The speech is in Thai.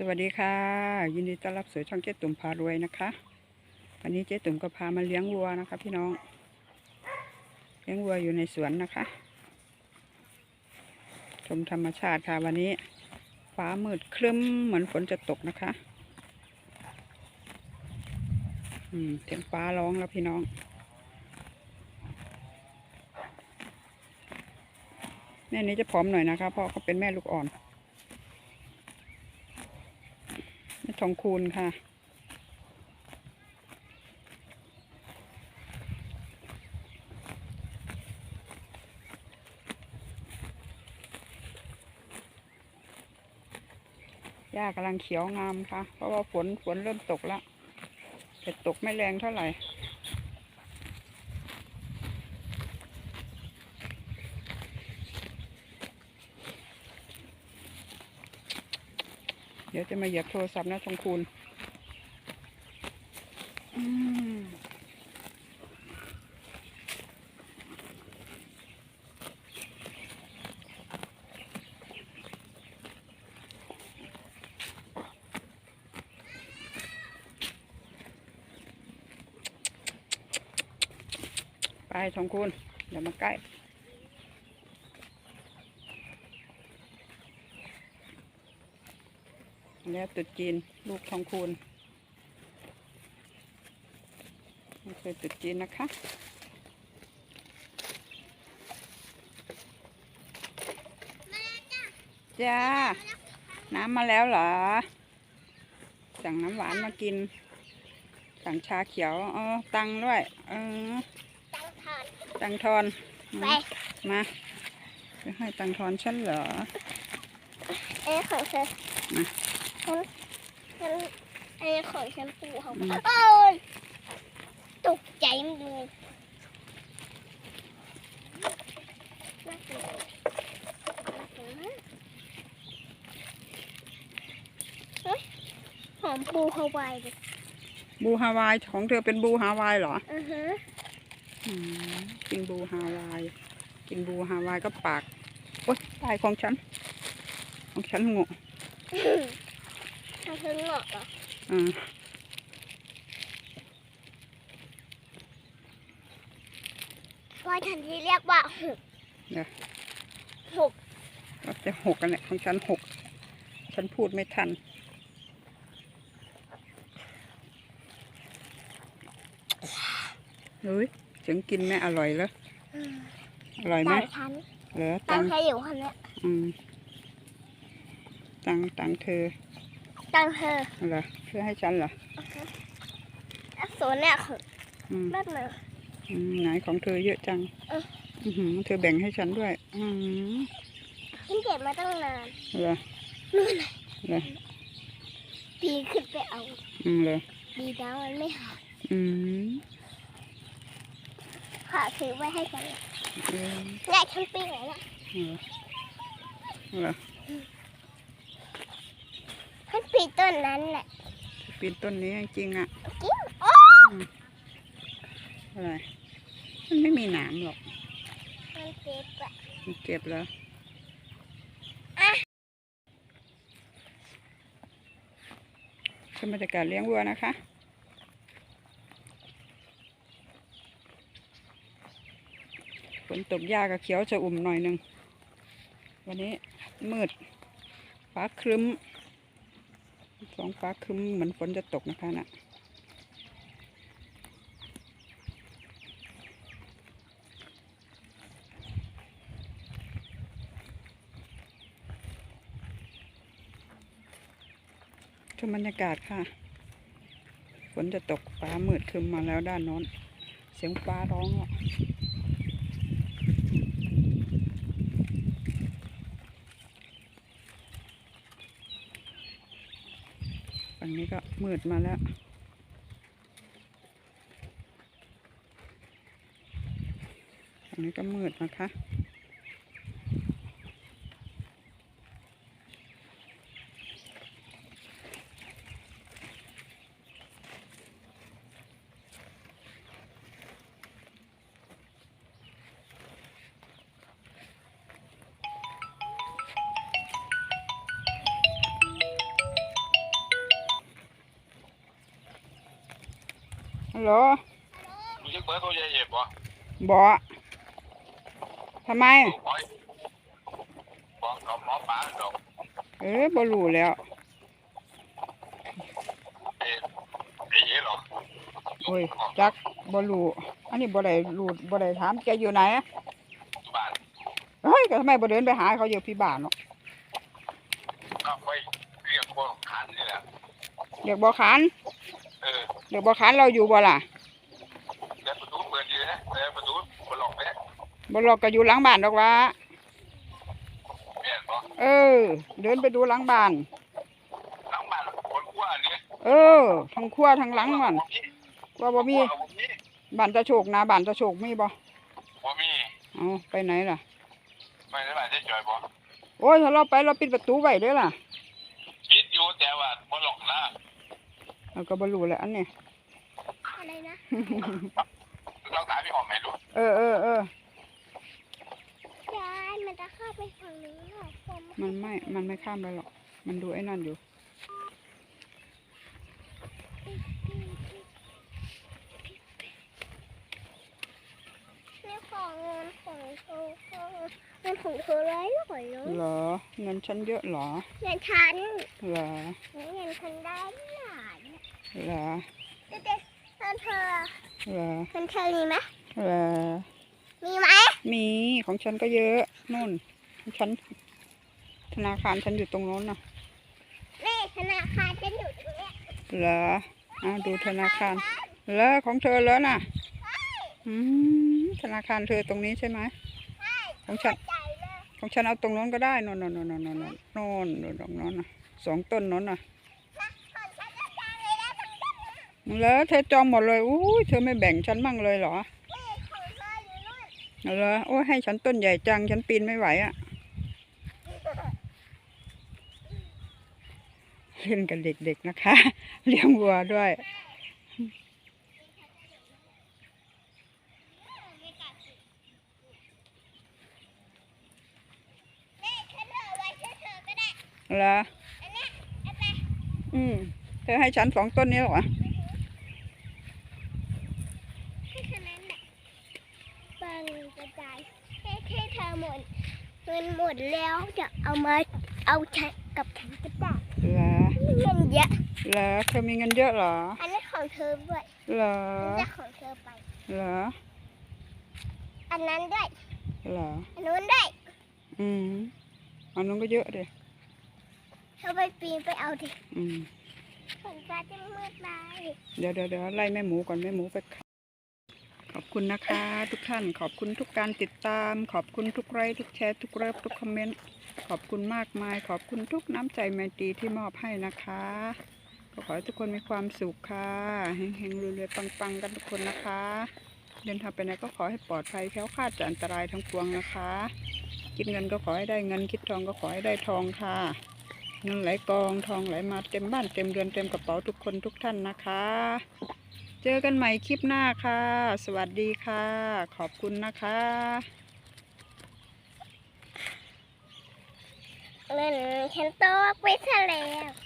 สวัสดีค่ะ ยินดีต้อนรับสู่ช่องเจ๊ตุ่มพารวยนะคะ วันนี้เจ๊ตุ่มก็พามาเลี้ยงวัวนะคะ พี่น้อง เลี้ยงวัวอยู่ในสวนนะคะ ชมธรรมชาติค่ะวันนี้ ฟ้ามืดครึ้มเหมือนฝนจะตกนะคะ อืมเสียงฟ้าร้องแล้วพี่น้องแม่นี้จะผอมหน่อยนะคะเพราะเขาเป็นแม่ลูกอ่อน แม่ทองคูณค่ะ หญ้ากำลังเขียวงามค่ะ เพราะว่าฝนฝนเริ่มตกแล้วแต่ตกไม่แรงเท่าไหร่ เดี๋ยวจะมาเหยียบโทรศัพท์นะทองคูณไปทองคูณเดี๋ยวมาใกล้ แล้วตรุดจีนลูกทองคูณนี่คือตรุดจีนนะคะ จ้า น้ำมาแล้วเหรอ สั่งน้ำหวานมากิน สั่งชาเขียวเออตังด้วย เออ ตังทานตังทอนอืมไปมาจะให้ตังทอนฉันเหรอ เอ้ของเธอมา ฉันฉันไอ้ของฉันปูเขาอืมโอ้ยตกใจมันเลยน่ากลัวน่ากลัวมากเฮ้ยหอมปูฮาวายดิบูฮาวายของเธอเป็นบูฮาวายเหรออือฮะอืมกินบูฮาวาย กินบูฮาวายก็ปากโอ๊ยตายของฉัน ของฉันงง ถ้าเธอเหงาะเหรออ่าว่าฉันที่เรียกว่าหกเดี๋ยวหกก็จะหกกันเนี่ยของฉันหก ฉันพูดไม่ทัน เฮ้ยเสียงกินแม่อร่อยแล้ว อร่อยไหมต่างฉันเหรอตัตังงเธออยู่คนเนี้ยอืม ตังตังเธอ ตังเธอเหรอเพื่อให้ฉันเหรอโซนเนี่ยคืออืมแบบไหนอืมไหนของเธอเยอะจังเอออือหือเธอแบ่งให้ฉันด้วย อืมฉันเก็บมาตั้งนานเหรอนู่นน่ะเหรอปีขึ้นไปเอาอืมเหรอดีแล้วมันไม่หายอืมขอถือไว้ให้ฉันเออเนี่ยฉันปีไหนน่ะเหรอเหรอ ฉันปีต้นนั้นแหละปีนต้นนี้จริงๆอะจริงโอ้อะไรมันไม่มีหนามหรอก มันเจ็บอะมันเจ็บแล้วอะชมบรรยากาศเลี้ยงวัวนะคะฝนตกหญ้ากับเขียวจะอุ่มหน่อยหนึ่ง วันนี้มืดฟ้าครึ้ม ท้องฟ้าคึ้มเหมือนฝนจะตกนะคะน่ะชมบรรยากาศค่ะ ฝนจะตกฟ้ามืดคึ้มมาแล้วด้านโน้น เสียงฟ้าร้องอะ ฝั่งนี้ก็ มืดมาแล้วตรงนี้ก็มืดนะคะ ฮัลโหลรู้จักเบอร์โทรยายเห็บบ่บอทำไมโอ้ยบอกกับหมอปลาดอกเออบ่รู้แล้วเอ๊ะเอ๊ะเหรอโอ้ยจักบ่รู้อันนี้บ่ได้รู้บ่ได้ถามแกอยู่ไหนบ้านเฮ้ยก็ทำไมบ่เดินไปหาเขาอยู่พี่บ้านเนาะก็ไปเรียกพวกขันนี่แหละเรียกบ่ขาน เออเรียกบ่ขานเราอยู่บ่ล่ะแต่ประตูเปิดอยู่นะแต่ประตูเปิดหลอกไปบ่หรอกก็อยู่หลังบ้านดอกว่าแม่นบ่เออ เดินไปดูหลังบ้านหลังบ้านคนกว่านี่เออทั้งครัวทั้งหลังมันว่าบ่มีบ่มีบ้านตะโชกนาบ้านตะโชกมีบ่บ่มีเอาไปไหนล่ะไม่ได้บ้านเฉยๆบ่โอ้ยถ้าเราไปเราปิดประตูไว้เด้อล่ะ คิดอยู่แต่ว่าบ่หลอกนะ เราก็บ่รู้แหละอันนี้อะไรนะเราตามพี่หอมไหมลูกเออเออเออยายมันจะเข้าไปฝั่งนี้เหรอผมมันไม่ มันไม่ข้ามไปหรอก มันดูไอ้นั่นอยู่นี่ของเงินของเธอเงินของเธอร้อยหน่อยเนาะเหรอเงินฉันเยอะเหรอเงินฉันเหรอเงินฉันได้หลาย เหรอเด็กๆนเธอเหรอมันเธอมีไหมเหรอมีไหมมีของฉันก็เยอะนู่นของฉัน ธนาคารฉันอยู่ตรงโน้นน่ะนี่ธนาคารฉันอยู่ตรงนี้เหรออ้าดูธนาคารแล้วของเธอแล้วน่ะอืมธนาคารเธอตรงนี้ใช่ไหมของฉันของฉันเอาตรงโน้นก็ได้นอนนอนนอนนอนนอนนอนตรงโน้นน่ะสองต้นโน้นน่ะ แล้วเธอจองหมดเลยอู้ยเธอไม่แบ่งฉันมั่งเลยเหรอเหรอโอ้ให้ฉันต้นใหญ่จัง ฉันปีนไม่ไหวอะเล่นกับเด็กๆนะคะ เลี้ยงวัวด้วยนี่ฉันเอาไว้เฉยๆก็ได้เหรออืมเธอให้ฉันสองต้นนี้เหรอ แค่แนั้นแหละบางกระจายแค่แค่เธอหมด เงินหมดแล้วจะเอามาเอาฉันกับฉันก็ได้เหรอเงินเยอะเหรอเธอมีเงินเยอะเหรอ อันนี้ของเธอด้วยเหรออันนี้ของเธอไปเหรอ อันนั้นด้วยเหรอ อันนู้นด้วยอืมอันนั้นก็เยอะดิเธอไปปีนไปเอาดิอืมฝนฟ้าจะมืดไปเดี๋ยวเดี๋ยวเดี๋ยวไล่แม่หมูก่อนแม่หมูไป ขอบคุณนะคะ ทุกท่านขอบคุณทุกการติดตาม ขอบคุณทุกไลค์ทุกแชร์ทุกเลิฟทุกคอมเมนต์ขอบคุณมากมาย ขอบคุณทุกน้ำใจแมตีที่มอบให้นะคะก็ขอให้ทุกคนมีความสุขค่ะเฮงๆรวยๆปังๆ กันทุกคนนะคะ เดินทางไปไหนก็ขอให้ปลอดภัยแค้วคลาดจากอันตรายทั้งปวงนะคะคิดเงินก็ขอให้ได้เงินคิดทองก็ขอให้ได้ทองค่ะเงินไหลกองทองไหลมาเต็มบ้านเต็มเรือนเต็มกระเป๋าทุกคนทุกท่านนะคะ เจอกันใหม่คลิปหน้าค่ะ สวัสดีค่ะ ขอบคุณนะคะ เล่นแคนโตไปซะแล้ว